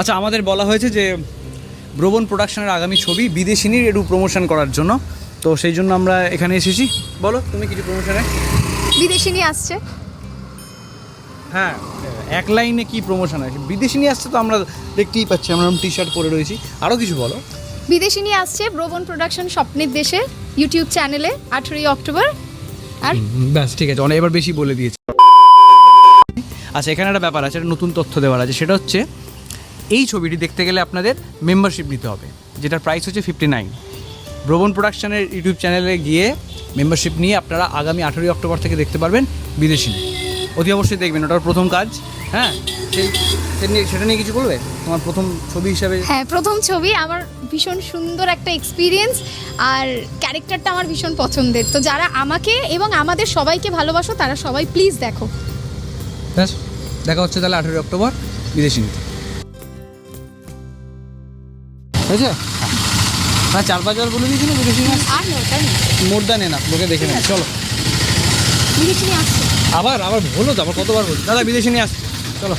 আচ্ছা আমাদের বলা হয়েছে যে ব্রবন প্রোডাকশনের আগামী ছবি বিদেশিনীর একটু প্রমোশন করার জন্য। তো সেই জন্য আমরা এখানে এসেছি। বলো তুমি কিছু প্রমোশনে বিদেশিনী আসছে। হ্যাঁ এক লাইনে কি প্রমোশন আছে? বিদেশিনী আসছে তো আমরা দেখতেই পাচ্ছি আমরা টি শার্ট পরে রয়েছি। আরও কিছু বলো। বিদেশিনী আসছে ব্রবন প্রোডাকশন স্বপ্নের দেশে ইউটিউব চ্যানেলে আঠেরোই অক্টোবর। আর ব্যাস ঠিক আছে। অনেক এবার বেশি বলে দিয়েছে। আচ্ছা এখানে একটা ব্যাপার আছে একটা নতুন তথ্য দেওয়ার আছে। সেটা হচ্ছে এই ছবিটি দেখতে গেলে আপনাদের মেম্বারশিপ নিতে হবে যেটার প্রাইস হচ্ছে ফিফটি নাইন ব্রবন প্রোডাকশানের ইউটিউব চ্যানেলে গিয়ে মেম্বারশিপ নিয়ে আপনারা আগামী আঠেরোই অক্টোবর থেকে দেখতে পারবেন বিদেশি। অতি অবশ্যই দেখবেন ওটার প্রথম কাজ হ্যাঁ? সেই সেটা নিয়ে সেটা নিয়ে কিছু বলবে? তোমার প্রথম ছবি হিসাবে? হ্যাঁ প্রথম ছবি আমার ভীষণ সুন্দর একটা এক্সপিরিয়েন্স আর ক্যারেক্টারটা আমার ভীষণ পছন্দের। তো যারা আমাকে এবং আমাদের সবাইকে ভালোবাসো তারা সবাই প্লিজ দেখো। ব্যাস দেখা হচ্ছে তাহলে আঠেরোই অক্টোবর বিদেশি হয়েছে? হ্যাঁ চার পাঁচবার বলে দিয়েছিল বিদেশি না না তাই না? মোর দ্যান এনাফ লোকে দেখে নেবে। চলো। আবার আবার বলো তো আবার কতবার বলছি? দাদা বিদেশি নিয়ে আসছে। চলো।